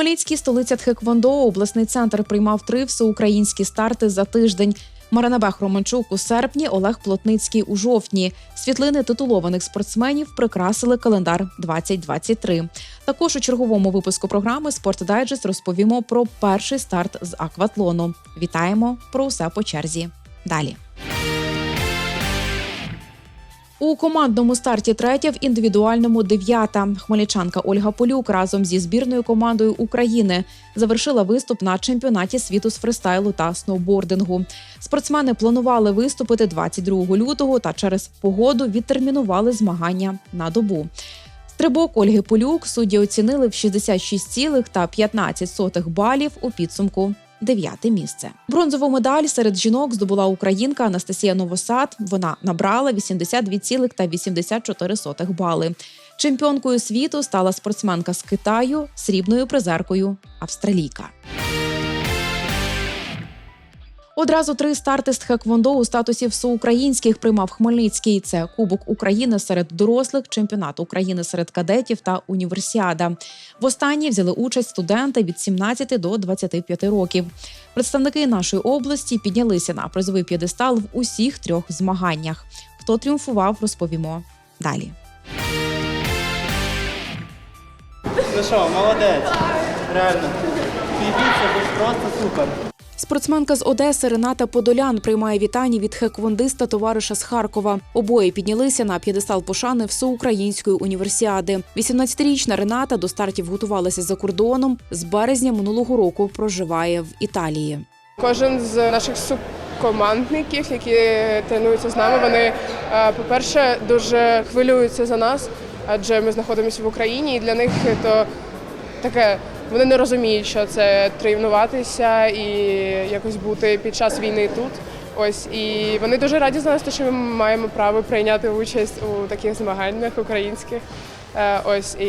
Хмельницький столиця Тхеквондо, обласний центр приймав три всеукраїнські старти за тиждень. Маранабех Романчук у серпні, Олег Плотницький у жовтні. Світлини титулованих спортсменів прикрасили календар 2023. Також у черговому випуску програми «Спортдайджест» розповімо про перший старт з акватлону. Вітаємо про усе по черзі. Далі. У командному старті третя, в індивідуальному дев'ята. Хмельничанка Ольга Полюк разом зі збірною командою України завершила виступ на чемпіонаті світу з фристайлу та сноубордингу. Спортсмени планували виступити 22 лютого та через погоду відтермінували змагання на добу. Стрибок Ольги Полюк судді оцінили в 66,15 балів у підсумку. Дев'яте місце. Бронзову медаль серед жінок здобула українка Анастасія Новосад. Вона набрала 82,84 бали. Чемпіонкою світу стала спортсменка з Китаю, срібною призеркою австралійка. Одразу три старти з тхеквондо у статусі всеукраїнських приймав Хмельницький. Це Кубок України серед дорослих, чемпіонат України серед кадетів та універсіада. В останній взяли участь студенти від 17 до 25 років. Представники нашої області піднялися на призовий п'єдестал в усіх трьох змаганнях. Хто тріумфував, розповімо далі. Ну що, молодець. Реально. Підійдіться, ви просто супер. Спортсменка з Одеси Рената Подолян приймає вітання від хеквондиста товариша з Харкова. Обоє піднялися на п'єдестал пошани всеукраїнської універсіади. 18-річна Рената до стартів готувалася за кордоном. З березня минулого року проживає в Італії. Кожен з наших субкомандників, які тренуються з нами, вони, е, по-перше, дуже хвилюються за нас, адже ми знаходимося в Україні, і для них то таке. Вони не розуміють, що це тренуватися і якось бути під час війни тут. Ось і вони дуже раді за нас, що ми маємо право прийняти участь у таких змаганнях українських. Е, Ось і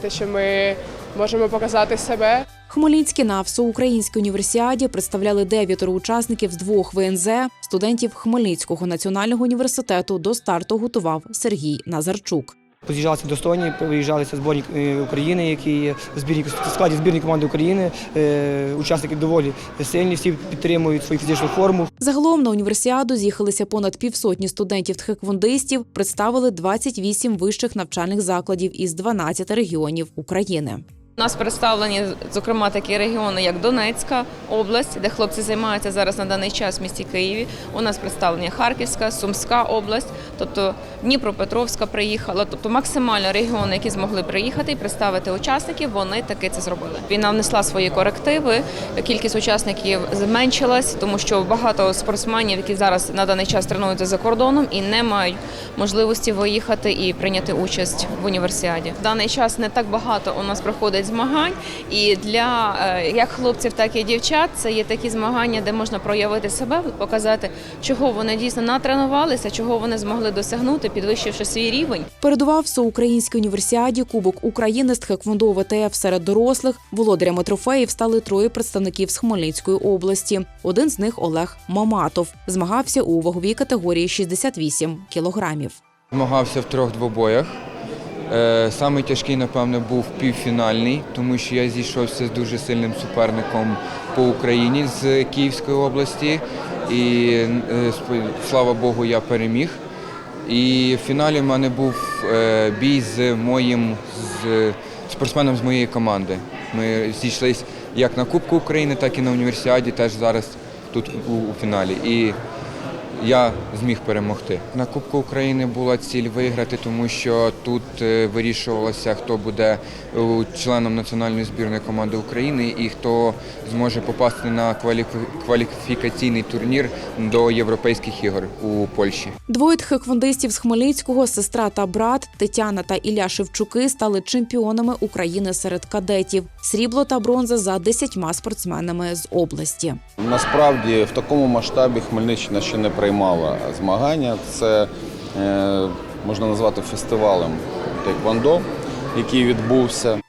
те, що ми можемо показати себе. Хмельницькі на всеукраїнській універсіаді представляли дев'ятеро учасників з двох ВНЗ. Студентів Хмельницького національного університету до старту готував Сергій Назарчук. Поз'їжджалися достойні, виїжджалися зборні е, України, які є збірні складі збірної команди України. Е, Учасники доволі сильні, всі підтримують свою фізичну форму. Загалом на універсіаду з'їхалися понад півсотні студентів тхеквондистів, представили 28 вищих навчальних закладів із 12 регіонів України. У нас представлені, зокрема, такі регіони, як Донецька область, де хлопці займаються зараз на даний час в місті Києві. У нас представлені Харківська, Сумська область, тобто Дніпропетровська приїхала. Тобто максимально регіони, які змогли приїхати і представити учасників, вони таки це зробили. Війна внесла свої корективи. Кількість учасників зменшилась, тому що багато спортсменів, які зараз на даний час тренуються за кордоном і не мають можливості виїхати і прийняти участь в універсіаді. В даний час не так багато у нас проходить змагань, і для е, як хлопців, так і дівчат це є такі змагання, де можна проявити себе, показати, чого вони дійсно натренувалися, чого вони змогли досягнути, підвищивши свій рівень. Передував всеукраїнській універсіаді Кубок України з тхеквондо ВТФ серед дорослих. Володарями трофеїв стали троє представників з Хмельницької області. Один з них Олег Маматов. Змагався у ваговій категорії 68 кілограмів. Змагався в трьох двобоях. Е, Самий тяжкий, напевно, був півфінальний, тому що я зійшовся з дуже сильним суперником по Україні з Київської області. І е, слава Богу, я переміг. І в фіналі в мене був е, бій з моїм з спортсменом з моєї команди. Ми зійшлись як на Кубку України, так і на універсіаді, теж зараз тут у фіналі. І я зміг перемогти. На Кубку України була ціль виграти, тому що тут е, вирішувалося, хто буде е, членом національної збірної команди України і хто зможе попасти на кваліфі- кваліфікаційний турнір до європейських ігор у Польщі. Двоє тхеквондистів з Хмельницького, сестра та брат Тетяна та Ілля Шевчуки стали чемпіонами України серед кадетів. Срібло та бронза за десятьма спортсменами з області. Насправді в такому масштабі Хмельниччина ще не приймала змагання. Це е, можна назвати фестивалем Тейквондо, який відбувся.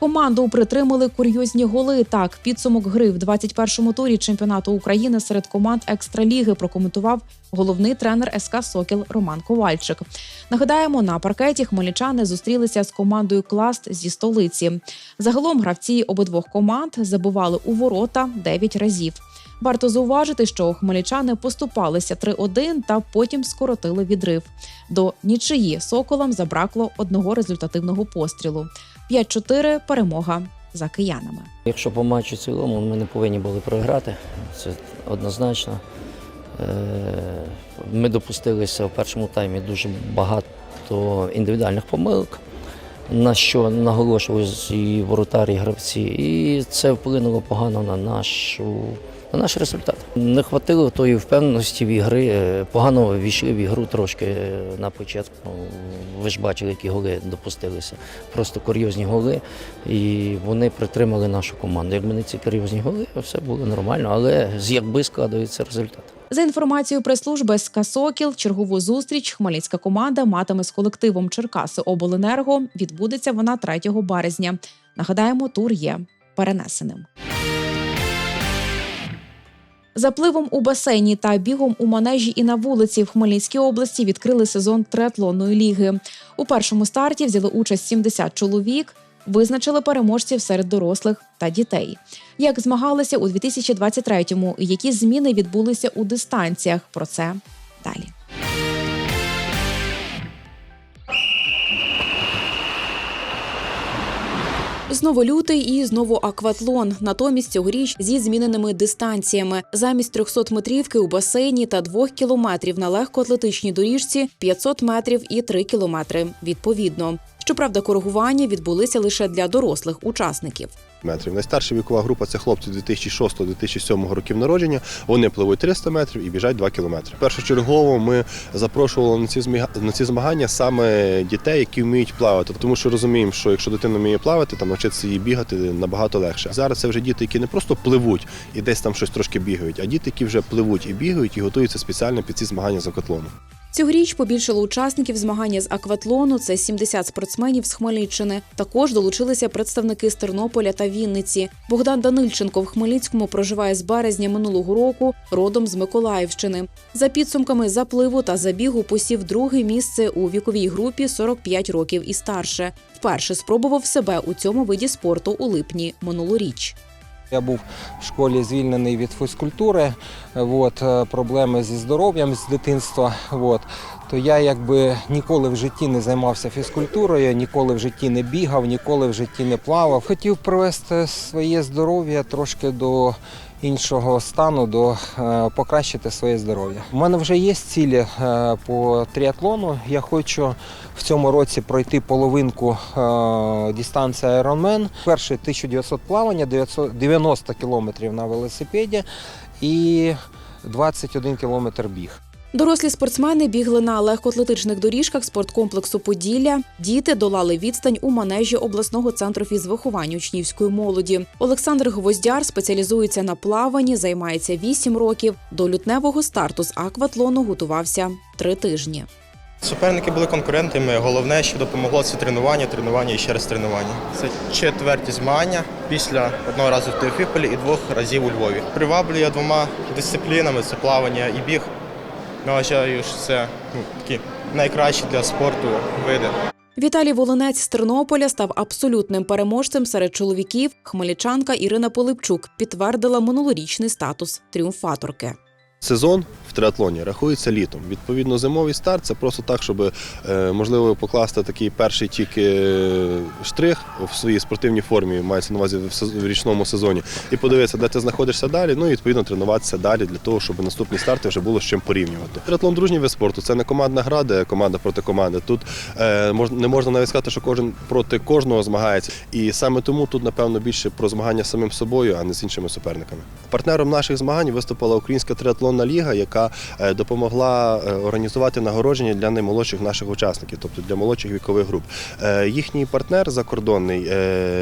Команду притримали курйозні голи. Так, підсумок гри в 21-му турі чемпіонату України серед команд екстраліги прокоментував головний тренер СК Сокіл Роман Ковальчик. Нагадаємо, на паркеті хмельничани зустрілися з командою Класт зі столиці. Загалом гравці обидвох команд забивали у ворота 9 разів. Варто зауважити, що хмельничани поступалися 3-1 та потім скоротили відрив. До нічиї соколам забракло одного результативного пострілу. 5-4 – перемога за киянами. Якщо по матчу цілому, ми не повинні були програти, це однозначно. Е, Ми допустилися в першому таймі дуже багато індивідуальних помилок, на що наголошували і воротарі, і гравці, і це вплинуло погано на нашу. На наш результат не хватило тої впевненості в ігри. е, Погано війшли в ігру трошки е, на початку. Ви ж бачили, які голи допустилися. Просто курйозні голи. І вони притримали нашу команду. Якби не ці курйозні голи, все було нормально, але з якби складується результат. За інформацією прес-служби СК «Сокіл», чергову зустріч хмельницька команда матиме з колективом Черкаси Обленерго. Відбудеться вона 3 березня. Нагадаємо, тур є перенесеним. Запливом у басейні та бігом у манежі і на вулиці в Хмельницькій області відкрили сезон триатлонної ліги. У першому старті взяли участь 70 чоловік. Визначили переможців серед дорослих та дітей. Як змагалися у 2023-му і які зміни відбулися у дистанціях? Про це далі. Знову лютий і знову акватлон. Натомість цьогоріч зі зміненими дистанціями. Замість 300 метрівки у басейні та 2 кілометрів на легкоатлетичній доріжці 500 метрів і 3 кілометри відповідно. Щоправда, коригування відбулися лише для дорослих учасників. Метрів. Найстарша вікова група це хлопці 2006-2007 років народження. Вони пливуть 300 метрів і біжать 2 кілометри. Першочергово ми запрошували на ці на ці змагання саме дітей, які вміють плавати, тому що розуміємо, що якщо дитина вміє плавати, там навчитися її бігати набагато легше. Зараз це вже діти, які не просто пливуть і десь там щось трошки бігають, а діти, які вже пливуть і бігають, і готуються спеціально під ці змагання з акатлону. Цьогоріч побільшало учасників змагання з акватлону. Це 70 спортсменів з Хмельниччини. Також долучилися представники з Тернополя та Вінниці. Богдан Данильченко в Хмельницькому проживає з березня минулого року, родом з Миколаївщини. За підсумками запливу та забігу посів друге місце у віковій групі 45 років і старше. Вперше спробував себе у цьому виді спорту у липні минулоріч. Я був в школі звільнений від фізкультури, от, е, проблеми зі здоров'ям з дитинства. От, то я якби ніколи в житті не займався фізкультурою, ніколи в житті не бігав, ніколи в житті не плавав. Хотів привести своє здоров'я трошки до іншого стану, до е, покращити своє здоров'я. У мене вже є цілі е, по тріатлону. Я хочу в цьому році пройти половинку е, дистанції Ironman. Перший 1900 плавання, 90 кілометрів на велосипеді і 21 кілометр біг. Дорослі спортсмени бігли на легкоатлетичних доріжках спорткомплексу Поділля. Діти долали відстань у манежі обласного центру фізвиховання учнівської молоді. Олександр Гвоздяр спеціалізується на плаванні, займається 8 років. До лютневого старту з акватлону готувався три тижні. Суперники були конкурентами. Головне, що допомогло це тренування, тренування і ще раз тренування. Це четверті змагання після одного разу в Теофіполі і двох разів у Львові. Приваблює двома дисциплінами це плавання і біг. Я вважаю, це ну, такі найкращі для спорту види. Віталій Волонець з Тернополя став абсолютним переможцем серед чоловіків. Хмельничанка Ірина Полипчук підтвердила минулорічний статус тріумфаторки. Сезон в триатлоні рахується літом. Відповідно, зимовий старт це просто так, щоб е, можливо покласти такий перший тільки е, штрих в своїй спортивній формі, мається на увазі в річному сезоні, і подивитися, де ти знаходишся далі. Ну і відповідно тренуватися далі для того, щоб наступні старти вже було з чим порівнювати. Триатлон дружній вид спорту це не командна гра, де команда проти команди. Тут е, не можна навіть сказати, що кожен проти кожного змагається. І саме тому тут, напевно, більше про змагання самим собою, а не з іншими суперниками. Партнером наших змагань виступила Українська триатлонна ліга, яка е, допомогла е, організувати нагородження для наймолодших наших учасників, тобто для молодших вікових груп. Е, Їхній партнер закордонний,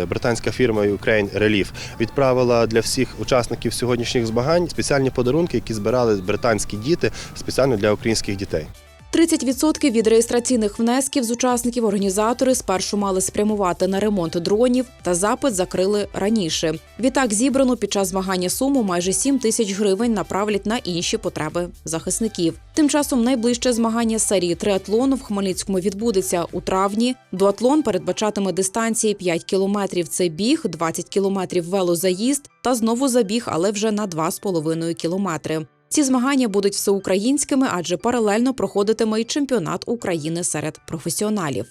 британська фірма Ukraine Relief, відправила для всіх учасників сьогоднішніх змагань спеціальні подарунки, які збирали британські діти спеціально для українських дітей. 30% від реєстраційних внесків з учасників організатори спершу мали спрямувати на ремонт дронів, та запит закрили раніше. Відтак зібрану під час змагання суму майже 7 тисяч гривень направлять на інші потреби захисників. Тим часом найближче змагання серії триатлону в Хмельницькому відбудеться у травні. Дуатлон передбачатиме дистанції 5 кілометрів. Це біг, 20 кілометрів велозаїзд та знову забіг, але вже на 2,5 кілометри. Ці змагання будуть всеукраїнськими, адже паралельно проходитиме й чемпіонат України серед професіоналів.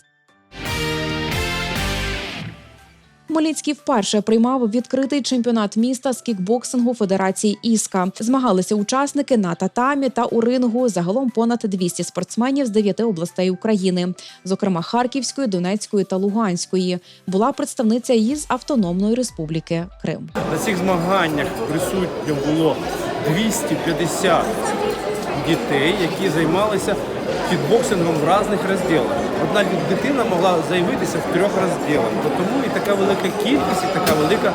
Хмельницький вперше приймав відкритий чемпіонат міста з кікбоксингу Федерації Іска. Змагалися учасники на татамі та у рингу. Загалом понад 200 спортсменів з дев'яти областей України, зокрема Харківської, Донецької та Луганської. Була представниця із Автономної Республіки Крим. На цих змаганнях присутньо було 250 дітей, які займалися кікбоксингом в різних розділах. Одна дитина могла заявитися в трьох розділах. То Тому і така велика кількість, і така велика,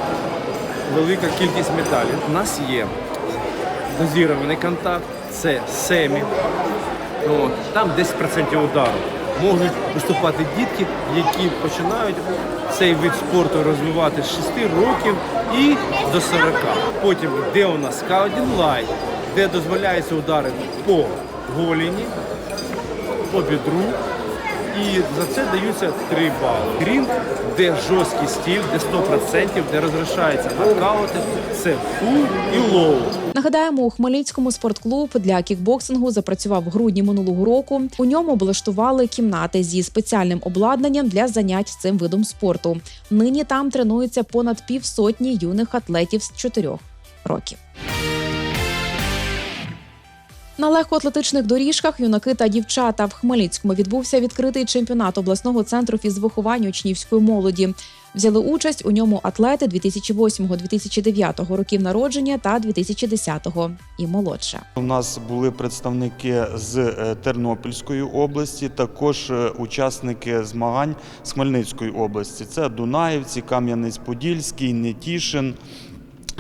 велика кількість медалей. У нас є дозірований контакт, це семі. Там 10% удару. Можуть виступати дітки, які починають цей вид спорту розвивати з 6 років і до 40. Потім, де у нас К1 Лайт, де дозволяються ударити по голіні, по бідру. І за це даються 3 бали. Грінг, де жорсткий стіль, де 100%, де розрішаються нокаути, це фул і лоу. Нагадаємо, у Хмельницькому спортклуб для кікбоксингу запрацював в грудні минулого року. У ньому облаштували кімнати зі спеціальним обладнанням для занять цим видом спорту. Нині там тренуються понад півсотні юних атлетів з чотирьох років. На легкоатлетичних доріжках юнаки та дівчата в Хмельницькому відбувся відкритий чемпіонат обласного центру фізвиховання учнівської молоді. Взяли участь у ньому атлети 2008-2009 років народження та 2010 і молодше. У нас були представники з е, Тернопільської області, також е, учасники змагань з Хмельницької області. Це Дунаївці, Кам'янець-Подільський, Нетішин.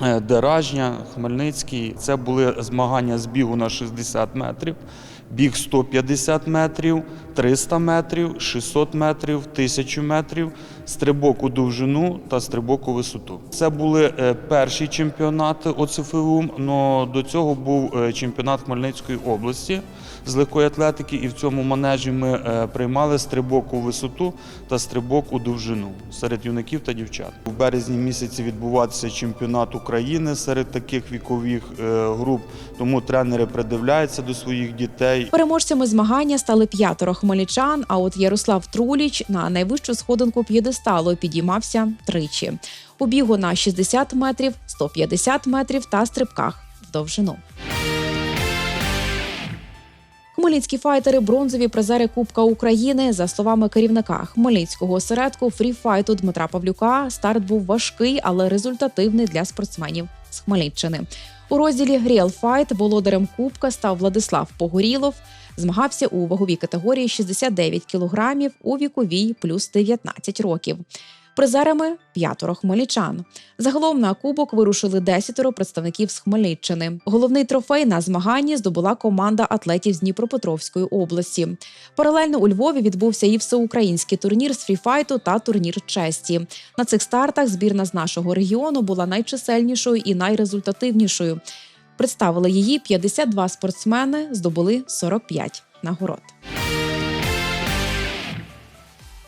Е, Деражня, Хмельницький. Це були змагання з бігу на 60 метрів, біг 150 метрів, 300 метрів, 600 метрів, 1000 метрів, стрибок у довжину та стрибок у висоту. Це були е, перші чемпіонати ОЦФУ, але до цього був е, чемпіонат Хмельницької області з легкої атлетики, і в цьому манежі ми е, приймали стрибок у висоту та стрибок у довжину серед юнаків та дівчат. У березні місяці відбуватися чемпіонат України серед таких вікових груп, тому тренери придивляються до своїх дітей. Переможцями змагання стали п'ятеро хмельничан. А от Ярослав Труліч на найвищу сходинку п'єдесталу підіймався тричі. У бігу на 60 метрів, 150 метрів та стрибках в довжину. Хмельницькі файтери бронзові призери Кубка України. За словами керівника Хмельницького осередку фріфайту Дмитра Павлюка, старт був важкий, але результативний для спортсменів з Хмельниччини. У розділі Real Fight володарем Кубка став Владислав Погорілов. Змагався у ваговій категорії 69 кілограмів у віковій плюс 19 років. Призерами п'ятеро хмельничан. Загалом на кубок вирушили десятеро представників з Хмельниччини. Головний трофей на змаганні здобула команда атлетів з Дніпропетровської області. Паралельно у Львові відбувся і всеукраїнський турнір з фріфайту та турнір честі. На цих стартах збірна з нашого регіону була найчисельнішою і найрезультативнішою. Представили її 52 спортсмени, здобули 45 нагород.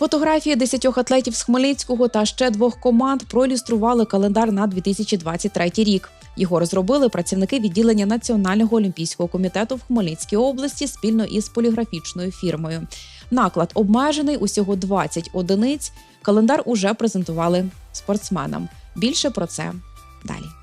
Фотографії десятьох атлетів з Хмельницького та ще двох команд проілюстрували календар на 2023 рік. Його розробили працівники відділення Національного олімпійського комітету в Хмельницькій області спільно із поліграфічною фірмою. Наклад обмежений усього 20 одиниць. Календар уже презентували спортсменам. Більше про це далі.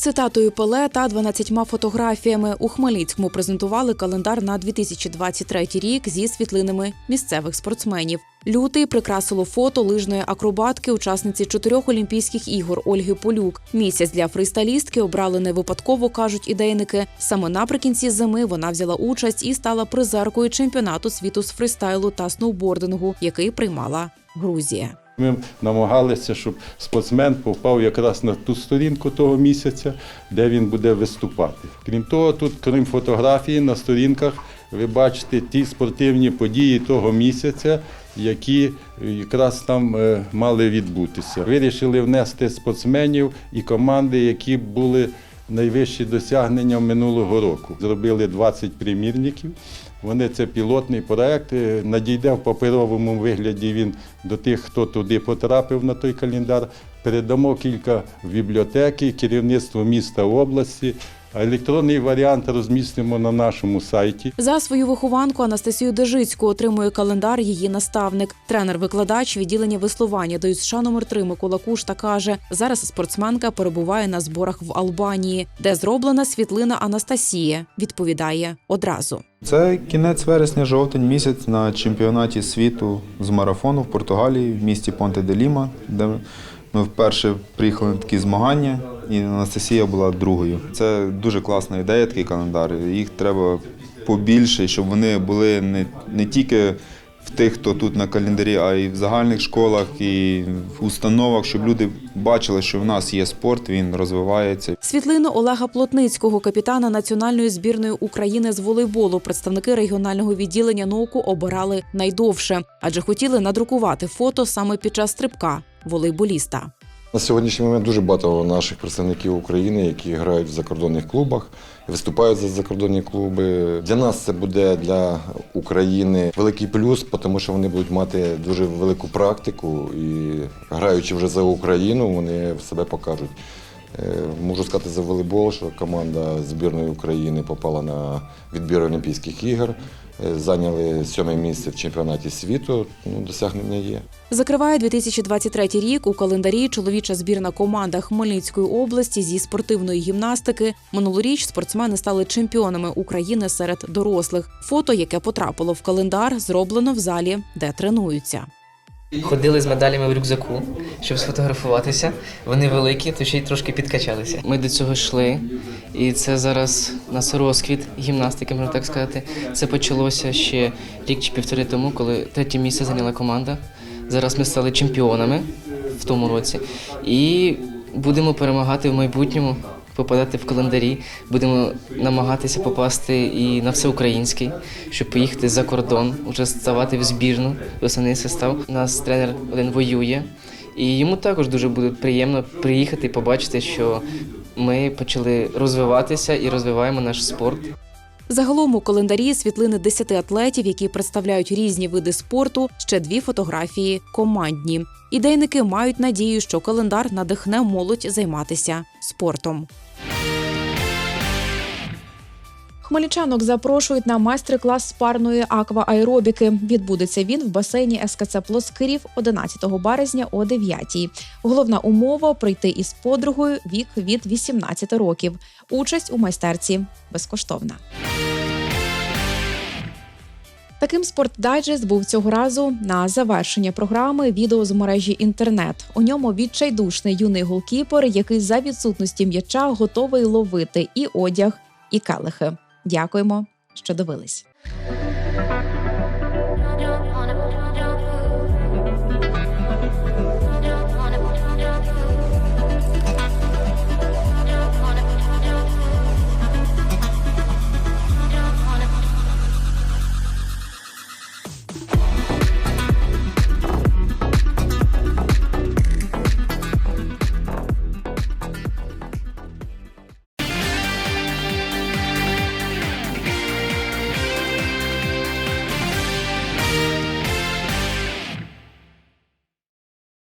Цитатою Пеле та 12 фотографіями у Хмельницькому презентували календар на 2023 рік зі світлинами місцевих спортсменів. Лютий прикрасило фото лижної акробатки, учасниці чотирьох олімпійських ігор Ольги Полюк. Місяць для фристайлістки обрали не випадково, кажуть ідейники. Саме наприкінці зими вона взяла участь і стала призеркою чемпіонату світу з фристайлу та сноубордингу, який приймала Грузія. Ми намагалися, щоб спортсмен попав якраз на ту сторінку того місяця, де він буде виступати. Крім того, тут, крім фотографії, на сторінках ви бачите ті спортивні події того місяця, які якраз там е, мали відбутися. Вирішили внести спортсменів і команди, які були найвищі досягнення минулого року. Зробили 20 примірників. Вони це пілотний проект. Надійде в паперовому вигляді він до тих, хто туди потрапив на той календар. Передамо кілька в бібліотеки, керівництво міста області. А електронний варіант розмістимо на нашому сайті. За свою вихованку Анастасію Дежицьку отримує календар її наставник. Тренер-викладач відділення веслування до США номер 3 Микола Кушта каже: зараз спортсменка перебуває на зборах в Албанії, де зроблена світлина Анастасії. Відповідає одразу. Це кінець вересня, жовтень місяць на чемпіонаті світу з марафону в Португалії в місті Понте де Ліма, де ми вперше приїхали на такі змагання, і Анастасія була другою. Це дуже класна ідея, такий календар. Їх треба побільше, щоб вони були не, не тільки в тих, хто тут на календарі, а й в загальних школах і в установах, щоб люди бачили, що в нас є спорт, він розвивається. Світлину Олега Плотницького, капітана національної збірної України з волейболу, представники регіонального відділення науку обирали найдовше, адже хотіли надрукувати фото саме під час стрибка волейболіста. На сьогоднішній момент дуже багато наших представників України, які грають в закордонних клубах, виступають за закордонні клуби. Для нас це буде для України великий плюс, тому що вони будуть мати дуже велику практику і граючи вже за Україну, вони себе покажуть. Е, Можу сказати за волейбол, що команда збірної України попала на відбір Олімпійських ігор, е, зайняли сьоме місце в чемпіонаті світу. Ну, досягнення є. Закриває 2023 рік у календарі чоловіча збірна команда Хмельницької області зі спортивної гімнастики. Минулоріч спортсмени стали чемпіонами України серед дорослих. Фото, яке потрапило в календар, зроблено в залі, де тренуються. Ходили з медалями в рюкзаку, щоб сфотографуватися. Вони великі, то ще й трошки підкачалися. Ми до цього йшли, і це зараз нас розквіт гімнастики, можна так сказати. Це почалося ще рік чи півтори тому, коли третє місце зайняла команда. Зараз ми стали чемпіонами в тому році і будемо перемагати в майбутньому, попадати в календарі. Будемо намагатися попасти і на всеукраїнський, щоб поїхати за кордон, вже ставати в збірну, в основний состав. У нас тренер один воює, і йому також дуже буде приємно приїхати і побачити, що ми почали розвиватися і розвиваємо наш спорт. Загалом у календарі світлини 10 атлетів, які представляють різні види спорту, ще дві фотографії командні. Ідейники мають надію, що календар надихне молодь займатися спортом. Хмельничанок запрошують на майстер-клас з парної аквааеробіки. Відбудеться він в басейні СКЦ Плоскирів 11 березня о 9. Головна умова прийти із подругою вік від 18 років. Участь у майстерці безкоштовна. Таким спортдайджест був цього разу на завершення програми відео з мережі інтернет. У ньому відчайдушний юний голкіпер, який за відсутності м'яча готовий ловити і одяг, і келихи. Дякуємо, що дивились.